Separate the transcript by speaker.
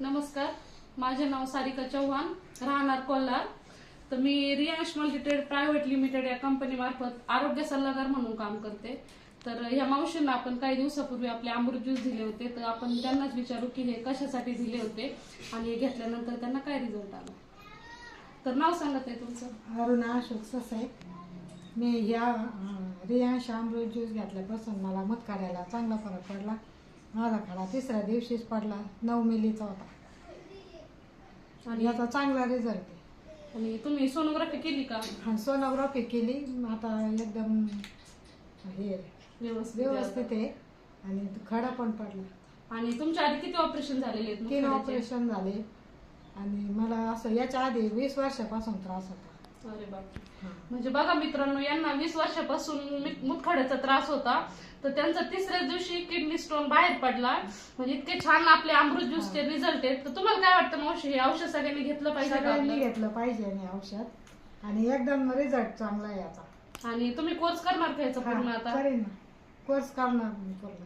Speaker 1: नमस्कार. माझे नाव सारिका चव्हाण राहणार कोल्हार. तर मी रियांश मल्टीट्रेड प्रायव्हेट लिमिटेड या कंपनी मार्फत आरोग्य सल्लागार म्हणून काम करते. तर ह्या मावशींना आपण काही दिवसापूर्वी आपले अमृत ज्यूस दिले होते. तर आपण त्यांनाच विचारू की हे कशासाठी दिले होते आणि हे घेतल्यानंतर त्यांना काय रिझल्ट आला? तर नाव सांगत आहे तुमचं.
Speaker 2: अरुणा अशोक ससाई. मी या रियांश अमृत ज्यूस घेतल्यापासून मला मत काढायला चांगला फरक पडला. माझा खडा तिसऱ्या दिवशीच पडला. नऊ मिलीचा होता. आणि याचा चांगला रिझल्ट आहे.
Speaker 1: आणि तुम्ही सोनोग्राफी केली का?
Speaker 2: आणि सोनोग्राफी केली. आता एकदम हे
Speaker 1: व्यवस्थित
Speaker 2: व्यवस्थित आहे. आणि खडा पण पडला.
Speaker 1: आणि तुमच्या आधी किती ऑपरेशन झालेले
Speaker 2: तीन? ऑपरेशन झाले. आणि मला असं याच्या आधी वीस वर्षापासून त्रास होता.
Speaker 1: अरे बापरे. म्हणजे बघा मित्रांनो यांना वीस वर्षापासून मुतखड्याचा त्रास होता. तर त्यांचा तिसऱ्या दिवशी किडनी स्टोन बाहेर पडला. म्हणजे इतके छान आपले अमृत ज्यूसचे रिझल्ट आहेत. तर तुम्हाला काय वाटतं मावशी हे औषध सगळ्यांनी घेतलं पाहिजे का
Speaker 2: सगळ्यांनी
Speaker 1: आपलं?
Speaker 2: घेतलं पाहिजे आणि औषध. आणि एकदम रिझल्ट चांगला आहे याचा.
Speaker 1: आणि तुम्ही कोर्स करणार का याचा पूर्ण
Speaker 2: हा,
Speaker 1: आता?
Speaker 2: करीन ना. कोर्स करणार मी पूर्ण.